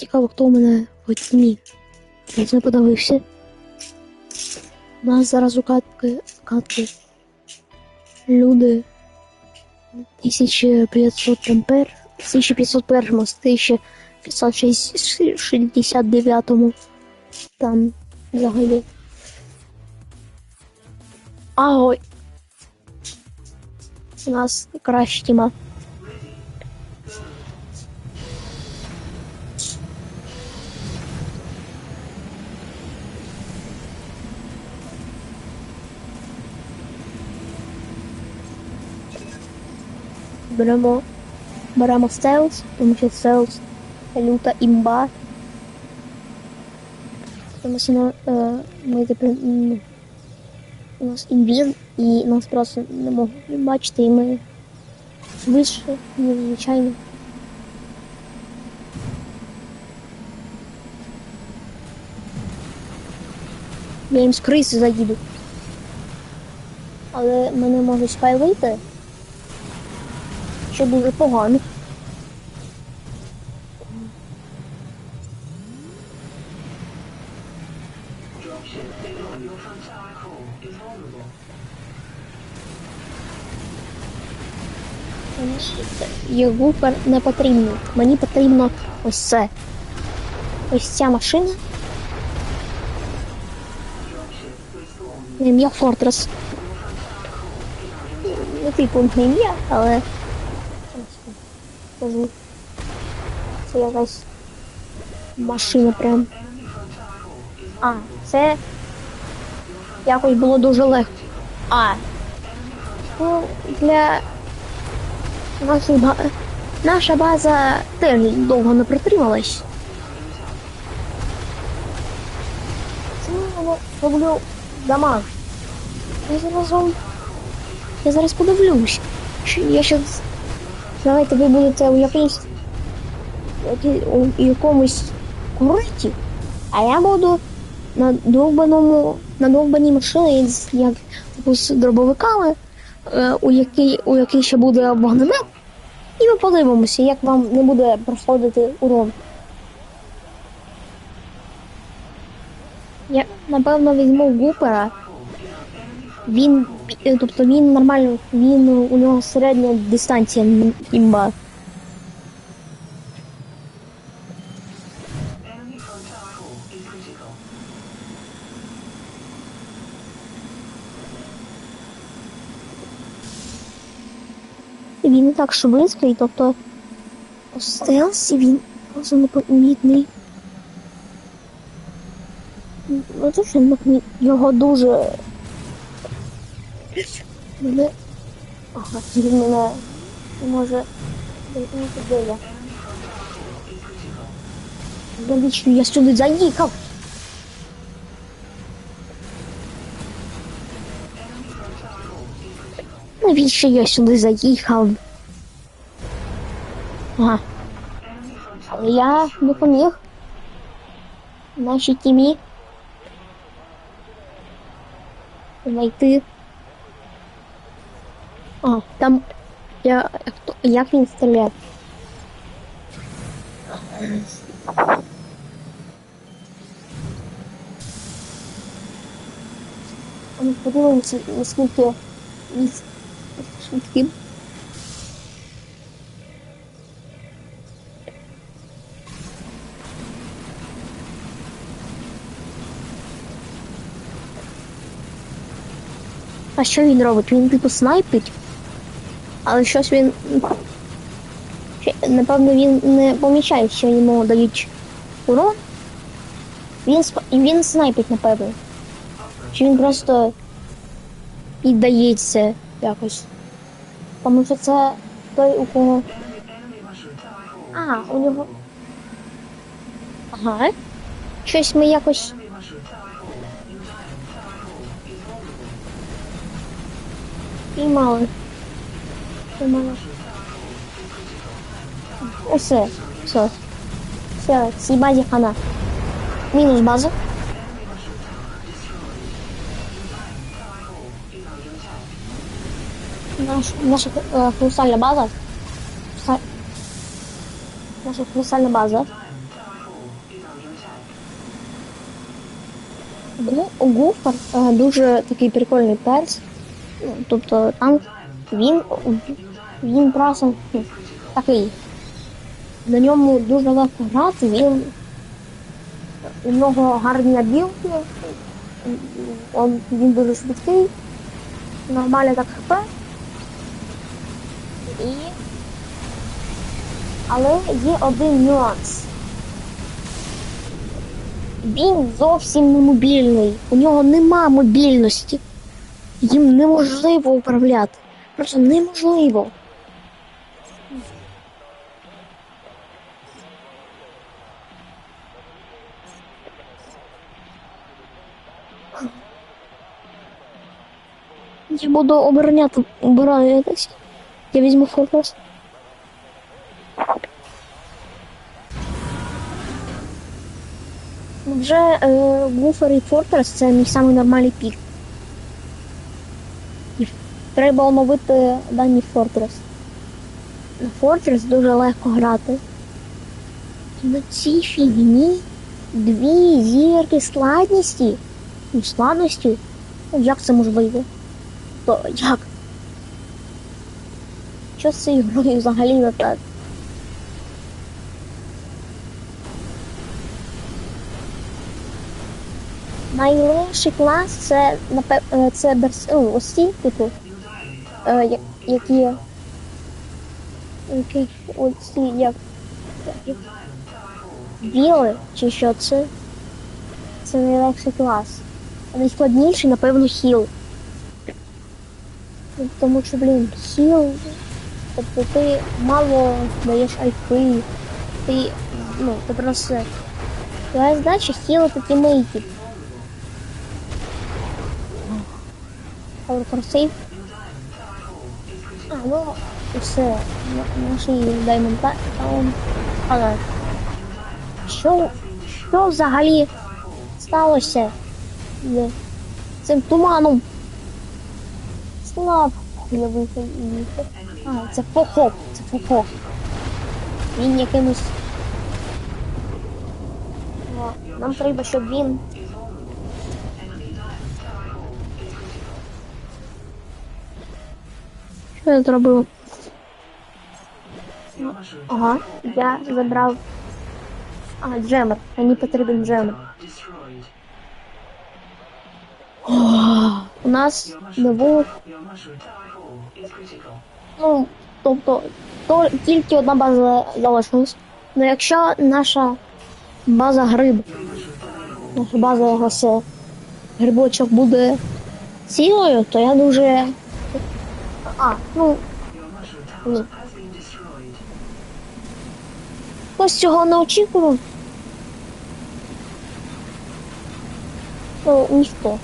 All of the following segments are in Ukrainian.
Цікаво, хто у мене в тімі. Я не подивився. У нас зараз у катки, катки люди 1500 ампер, 1501 з 1569 там взагалі. А. У нас краща тіма. Беремо, беремо стелс, тому що стелс люта імба. Тому що ну, е, ми тепер у нас інвіз і нас просто не можуть бачити, і ми швидше, ніж звичайно. Я їм з криси заїду. Але мене можуть спайлити, що дуже погано. Його не потрібно. Мені потрібно ось це. Ось ця машина. На Ім'я Фортрес. Ну, типу, не ім'я, але. Скажу. Це якась машина прям. А, це якось було дуже легко. А. Ну, для нашої ба... наша база теж довго не протрималась. Це воно роблю дамаг. Я зараз вам. Я зараз подивлюсь. Я ще. Знаєте, ви будете у якійсь які- у якомусь куриті, а я буду на довбаному, на довбаній машині, як з дробовиками, е, у який, у який ще буде вогнемет, і ми подивимося, як вам не буде проходити урон. Я напевно візьму гупера. Він, е, тобто він нормально, він у нього середня дистанція імба. Він не так швидкий, тобто у стелсі він просто непомітний. Ну його дуже. Мене. Ага, він мене може. де я. Навіщо я сюди заїхав? Навіщо я сюди заїхав? Ага. Але я допоміг нашій тімі знайти. А, там я як він ми подивимося, наскільки він швидким. А що він робить? Він типу снайпить, але щось він. Напевно, він не помічає, що йому дають урон. Він, сп- він снайпить, напевно. Чи він просто піддається якось. Тому що це той, у кого. А, у нього. Ага. Щось ми якось. Піймали. думала. Все, все. Все, съебать их она. Минус база. Наш, наша э, колоссальная база. Наша колоссальная база. Ну, Гуфар э, дуже такий прикольний перс. Ну, тобто там він він просто ну, такий. На ньому дуже легко грати, він у нього гарні обілки, он, він дуже швидкий, нормальний так хп. І... Але є один нюанс. Він зовсім не мобільний. У нього нема мобільності. Їм неможливо управляти. Просто неможливо. Я буду обороняти оборону якось. Я візьму форпост. Вже е, Вуфер і Фортрес це мій самий нормальний пік. І треба оновити дані Фортрес. На Фортрес дуже легко грати. На цій фігні дві зірки складності. Ну, складності? Ну, як це можливо? То як? Що з цією грою взагалі не так? Найлегший клас це напев... е, це берс... ось типу, е, які. Які оці як- Біли, чи що це? Це найлегший клас. А найскладніший, напевно, хіл. Тому що, блін, хіл. Тобто ти мало даєш айфи, ти, ну, ти просто. Твоя задача хілити тімейтів. Power for. А, ну, все. Наші Diamond Town. Але. Що, що взагалі сталося з цим туманом? З'явився і віхер. А, це фохоп, це фохоп. Він якимось. О, Нам треба, щоб він Що я зробив? Ага, я забрав. А, джемер. Мені потрібен джемер. О, у нас не було. Ну, тобто, то тільки одна база залишилась. Ну якщо наша база гриб, наша база е, грибочок буде цілою, то я дуже. А, ну. Ні. Хтось цього не очікував. Ну, ніхто.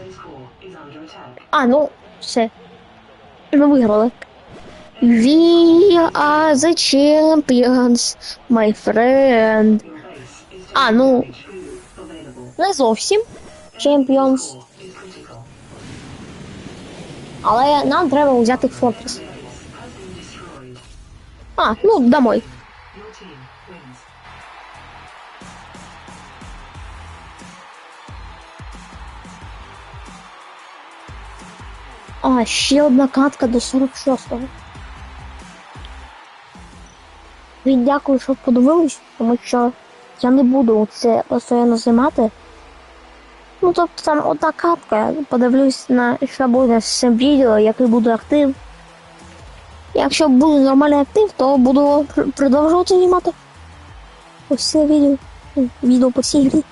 Base core is under attack. А, ну, все. Ми виграли. We are the champions, my friend. А, ну, не зовсім champions, але нам треба взяти фортрес. А, ну, домой. А, ще одна катка до 46-го. І дякую, що подивились, тому що я не буду це постійно знімати. Ну, тобто там одна катка, подивлюсь на що буде з цим відео, який буде актив. Якщо буде нормальний актив, то буду пр- продовжувати знімати ось це відео. Відео по цій грі.